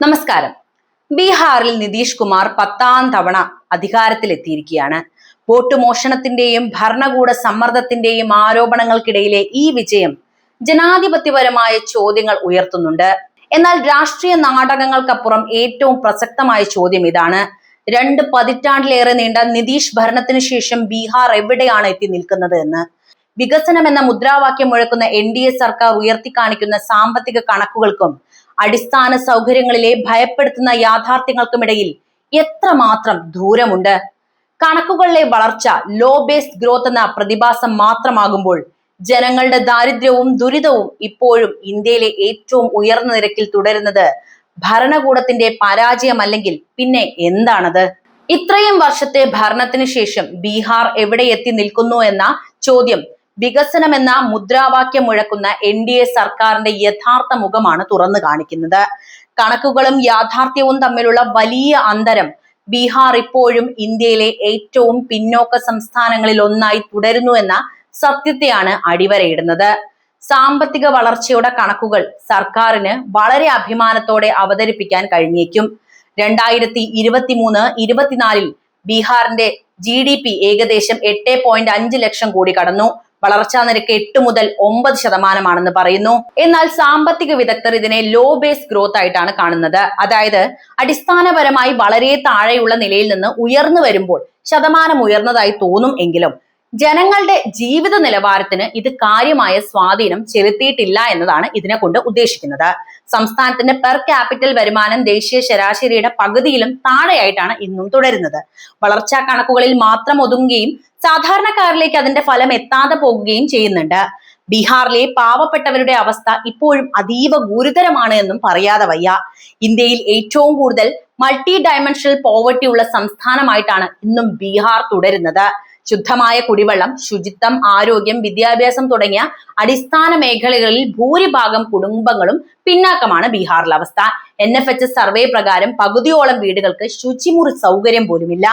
നമസ്കാരം. ബീഹാറിൽ നിതീഷ് കുമാർ പത്താം തവണ അധികാരത്തിലെത്തിയിരിക്കുകയാണ്. വോട്ട് മോഷണത്തിന്റെയും ഭരണകൂട സമ്മർദ്ദത്തിന്റെയും ആരോപണങ്ങൾക്കിടയിലെ ഈ വിജയം ജനാധിപത്യപരമായ ചോദ്യങ്ങൾ ഉയർത്തുന്നുണ്ട്. എന്നാൽ രാഷ്ട്രീയ നാടകങ്ങൾക്കപ്പുറം ഏറ്റവും പ്രസക്തമായ ചോദ്യം ഇതാണ്. രണ്ട് പതിറ്റാണ്ടിലേറെ നീണ്ട നിതീഷ് ഭരണത്തിനു ശേഷം ബീഹാർ എവിടെയാണ് എത്തി നിൽക്കുന്നത് എന്ന്. വികസനം എന്ന മുദ്രാവാക്യം മുഴക്കുന്ന എൻ ഡി എ സർക്കാർ ഉയർത്തിക്കാണിക്കുന്ന സാമ്പത്തിക കണക്കുകൾക്കും അടിസ്ഥാന സൗകര്യങ്ങളിലെ ഭയപ്പെടുത്തുന്ന യാഥാർത്ഥ്യങ്ങൾക്കുമിടയിൽ എത്രമാത്രം ദൂരമുണ്ട്? കണക്കുകളിലെ വളർച്ച ലോ ബേസ്ഡ് ഗ്രോത്ത് എന്ന പ്രതിഭാസം മാത്രമാകുമ്പോൾ ജനങ്ങളുടെ ദാരിദ്ര്യവും ദുരിതവും ഇപ്പോഴും ഇന്ത്യയിലെ ഏറ്റവും ഉയർന്ന നിരക്കിൽ തുടരുന്നത് ഭരണകൂടത്തിന്റെ പരാജയമല്ലെങ്കിൽ പിന്നെ എന്താണത്? ഇത്രയും വർഷത്തെ ഭരണത്തിന് ശേഷം ബീഹാർ എവിടെ എത്തി നിൽക്കുന്നു എന്ന ചോദ്യം വികസനം എന്ന മുദ്രാവാക്യം മുഴക്കുന്ന എൻ ഡി എ സർക്കാരിന്റെ യഥാർത്ഥ മുഖമാണ് തുറന്നു കാണിക്കുന്നത്. കണക്കുകളും യാഥാർത്ഥ്യവും തമ്മിലുള്ള വലിയ അന്തരം ബീഹാർ ഇപ്പോഴും ഇന്ത്യയിലെ ഏറ്റവും പിന്നോക്ക സംസ്ഥാനങ്ങളിൽ ഒന്നായി തുടരുന്നു എന്ന സത്യത്തെയാണ് അടിവരയിടുന്നത്. സാമ്പത്തിക വളർച്ചയുടെ കണക്കുകൾ സർക്കാരിന് വളരെ അഭിമാനത്തോടെ അവതരിപ്പിക്കാൻ കഴിഞ്ഞേക്കും. രണ്ടായിരത്തി ഇരുപത്തി മൂന്ന് ഇരുപത്തിനാലിൽ ബീഹാറിന്റെ ജി ഡി പി ഏകദേശം എട്ട് പോയിന്റ് അഞ്ച് ലക്ഷം കോടി കടന്നു. വളർച്ചാ നിരക്ക് എട്ട് മുതൽ ഒമ്പത് ശതമാനമാണെന്ന് പറയുന്നു. എന്നാൽ സാമ്പത്തിക വിദഗ്ധർ ഇതിനെ ലോ ബേസ് ഗ്രോത്ത് ആയിട്ടാണ് കാണുന്നത്. അതായത് അടിസ്ഥാനപരമായി വളരെ താഴെയുള്ള നിലയിൽ നിന്ന് ഉയർന്നു വരുമ്പോൾ ശതമാനം ഉയർന്നതായി തോന്നും എങ്കിലും ജനങ്ങളുടെ ജീവിത നിലവാരത്തിന് ഇത് കാര്യമായ സ്വാധീനം ചെലുത്തിയിട്ടില്ല എന്നതാണ് ഇതിനെ കൊണ്ട് ഉദ്ദേശിക്കുന്നത്. സംസ്ഥാനത്തിന്റെ പെർ ക്യാപിറ്റൽ വരുമാനം ദേശീയ ശരാശരിയുടെ പകുതിയിലും താഴെയായിട്ടാണ് ഇന്നും തുടരുന്നത്. വളർച്ചാ കണക്കുകളിൽ മാത്രം ഒതുങ്ങുകയും സാധാരണക്കാരിലേക്ക് അതിന്റെ ഫലം എത്താതെ പോകുകയും ചെയ്യുന്നുണ്ട്. ബീഹാറിലെ പാവപ്പെട്ടവരുടെ അവസ്ഥ ഇപ്പോഴും അതീവ ഗുരുതരമാണ് എന്നും പറയാതെ വയ്യ. ഇന്ത്യയിൽ ഏറ്റവും കൂടുതൽ മൾട്ടി ഡയമെൻഷണൽ പോവർട്ടി ഉള്ള സംസ്ഥാനമായിട്ടാണ് ഇന്നും ബീഹാർ തുടരുന്നത്. ശുദ്ധമായ കുടിവെള്ളം ശുചിത്വം ആരോഗ്യം വിദ്യാഭ്യാസം തുടങ്ങിയ അടിസ്ഥാന മേഖലകളിൽ ഭൂരിഭാഗം കുടുംബങ്ങളും പിന്നാക്കമാണ് ബീഹാറിലെ അവസ്ഥ. എൻ എഫ് എച്ച് സർവേ പ്രകാരം പകുതിയോളം വീടുകൾക്ക് ശുചിമുറി സൗകര്യം പോലുമില്ല.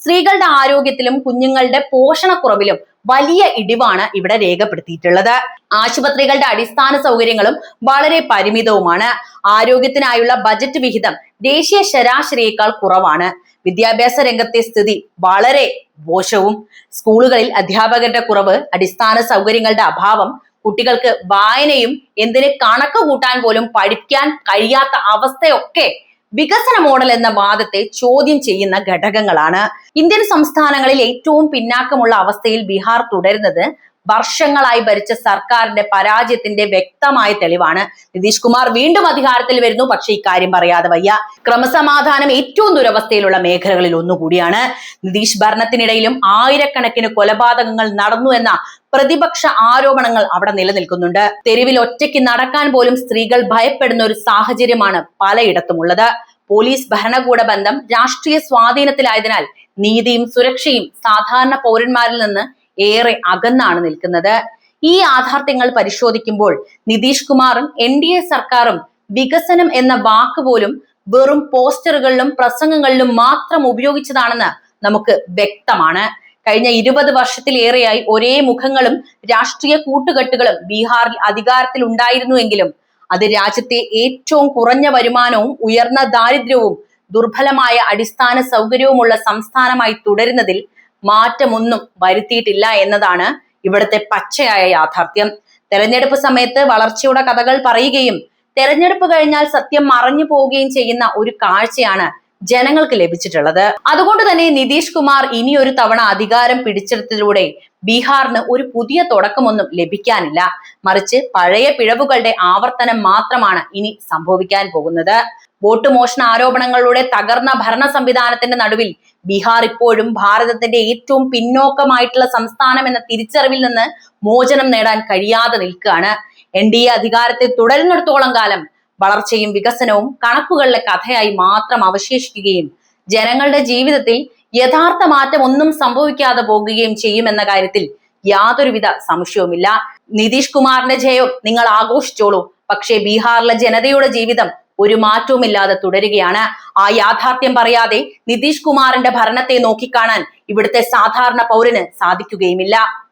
സ്ത്രീകളുടെ ആരോഗ്യത്തിലും കുഞ്ഞുങ്ങളുടെ പോഷണക്കുറവിലും വലിയ ഇടിവാണ് ഇവിടെ രേഖപ്പെടുത്തിയിട്ടുള്ളത്. ആശുപത്രികളുടെ അടിസ്ഥാന സൗകര്യങ്ങളും വളരെ പരിമിതവുമാണ്. ആരോഗ്യത്തിനായുള്ള ബജറ്റ് വിഹിതം ദേശീയ ശരാശരിയേക്കാൾ കുറവാണ്. വിദ്യാഭ്യാസ രംഗത്തെ സ്ഥിതി വളരെ മോശവും. സ്കൂളുകളിൽ അധ്യാപകരുടെ കുറവ് അടിസ്ഥാന സൗകര്യങ്ങളുടെ അഭാവം കുട്ടികൾക്ക് വായനയും എന്തിന് കണക്ക് കൂട്ടാൻ പോലും പഠിക്കാൻ കഴിയാത്ത അവസ്ഥയൊക്കെ വികസന മോഡൽ എന്ന വാദത്തെ ചോദ്യം ചെയ്യുന്ന ഘടകങ്ങളാണ്. ഇന്ത്യൻ സംസ്ഥാനങ്ങളിൽ ഏറ്റവും പിന്നാക്കമുള്ള അവസ്ഥയിൽ ബീഹാർ തുടരുന്നത് വർഷങ്ങളായി ഭരിച്ച സർക്കാരിന്റെ പരാജയത്തിന്റെ വ്യക്തമായ തെളിവാണ്. നിതീഷ് കുമാർ വീണ്ടും അധികാരത്തിൽ വരുന്നു. പക്ഷേ ഇക്കാര്യം പറയാതെ വയ്യ. ക്രമസമാധാനം ഏറ്റവും ദുരവസ്ഥയിലുള്ള മേഖലകളിൽ ഒന്നുകൂടിയാണ്. നിതീഷ് ഭരണത്തിനിടയിലും ആയിരക്കണക്കിന് കൊലപാതകങ്ങൾ നടന്നു എന്ന പ്രതിപക്ഷ ആരോപണങ്ങൾ അവിടെ നിലനിൽക്കുന്നുണ്ട്. തെരുവിൽ ഒറ്റയ്ക്ക് നടക്കാൻ പോലും സ്ത്രീകൾ ഭയപ്പെടുന്ന ഒരു സാഹചര്യമാണ് പലയിടത്തുമുള്ളത്. പോലീസ് ഭരണകൂട ബന്ധം രാഷ്ട്രീയ സ്വാധീനത്തിലായതിനാൽ നീതിയും സുരക്ഷയും സാധാരണ പൗരന്മാരിൽ നിന്ന് ഏറെ അകന്നാണ് നിൽക്കുന്നത്. ഈ യാഥാർത്ഥ്യങ്ങൾ പരിശോധിക്കുമ്പോൾ നിതീഷ് കുമാറും എൻ ഡി എ സർക്കാരും വികസനം എന്ന വാക്ക് പോലും വെറും പോസ്റ്ററുകളിലും പ്രസംഗങ്ങളിലും മാത്രം ഉപയോഗിച്ചതാണെന്ന് നമുക്ക് വ്യക്തമാണ്. കഴിഞ്ഞ ഇരുപത് വർഷത്തിലേറെയായി ഒരേ മുഖങ്ങളും രാഷ്ട്രീയ കൂട്ടുകെട്ടുകളും ബീഹാറിൽ അധികാരത്തിൽ ഉണ്ടായിരുന്നുവെങ്കിലും അത് രാജ്യത്തെ ഏറ്റവും കുറഞ്ഞ വരുമാനവും ഉയർന്ന ദാരിദ്ര്യവും ദുർബലമായ അടിസ്ഥാന സൗകര്യവുമുള്ള സംസ്ഥാനമായി തുടരുന്നതിൽ മാറ്റമൊന്നും വരുത്തിയിട്ടില്ല എന്നതാണ് ഇവിടുത്തെ പച്ചയായ യാഥാർത്ഥ്യം. തെരഞ്ഞെടുപ്പ് സമയത്ത് വളർച്ചയുടെ കഥകൾ പറയുകയും തെരഞ്ഞെടുപ്പ് കഴിഞ്ഞാൽ സത്യം മറഞ്ഞു പോവുകയും ചെയ്യുന്ന ഒരു കാഴ്ചയാണ് ജനങ്ങൾക്ക് ലഭിച്ചിട്ടുള്ളത്. അതുകൊണ്ട് തന്നെ നിതീഷ് കുമാർ ഇനി ഒരു തവണ അധികാരം പിടിച്ചെടുത്തതിലൂടെ ബീഹാറിന് ഒരു പുതിയ തുടക്കമൊന്നും ലഭിക്കാനില്ല. മറിച്ച് പഴയ പിഴവുകളുടെ ആവർത്തനം മാത്രമാണ് ഇനി സംഭവിക്കാൻ പോകുന്നത്. വോട്ട് മോഷണ ആരോപണങ്ങളുടെ തകർന്ന ഭരണ സംവിധാനത്തിന്റെ നടുവിൽ ബീഹാർ ഇപ്പോഴും ഭാരതത്തിന്റെ ഏറ്റവും പിന്നോക്കമായിട്ടുള്ള സംസ്ഥാനം എന്ന തിരിച്ചറിവിൽ നിന്ന് മോചനം നേടാൻ കഴിയാതെ നിൽക്കുകയാണ്. എൻ ഡി എ അധികാരത്തിൽ തുടരുന്നിടത്തോളം കാലം വളർച്ചയും വികസനവും കണക്കുകളിലെ കഥയായി മാത്രം അവശേഷിക്കുകയും ജനങ്ങളുടെ ജീവിതത്തിൽ യഥാർത്ഥ മാറ്റം ഒന്നും സംഭവിക്കാതെ പോകുകയും ചെയ്യുമെന്ന കാര്യത്തിൽ യാതൊരുവിധ സംശയവുമില്ല. നിതീഷ് കുമാറിന്റെ ജയം നിങ്ങൾ ആഘോഷിച്ചോളൂ. പക്ഷേ ബീഹാറിലെ ജനതയുടെ ജീവിതം ഒരു മാറ്റവുമില്ലാതെ തുടരുകയാണ്. ആ യാഥാർത്ഥ്യം പറയാതെ നിതീഷ് കുമാറിന്റെ ഭരണത്തെ നോക്കിക്കാണാൻ ഇവിടുത്തെ സാധാരണ പൗരന് സാധിക്കുകയുമില്ല.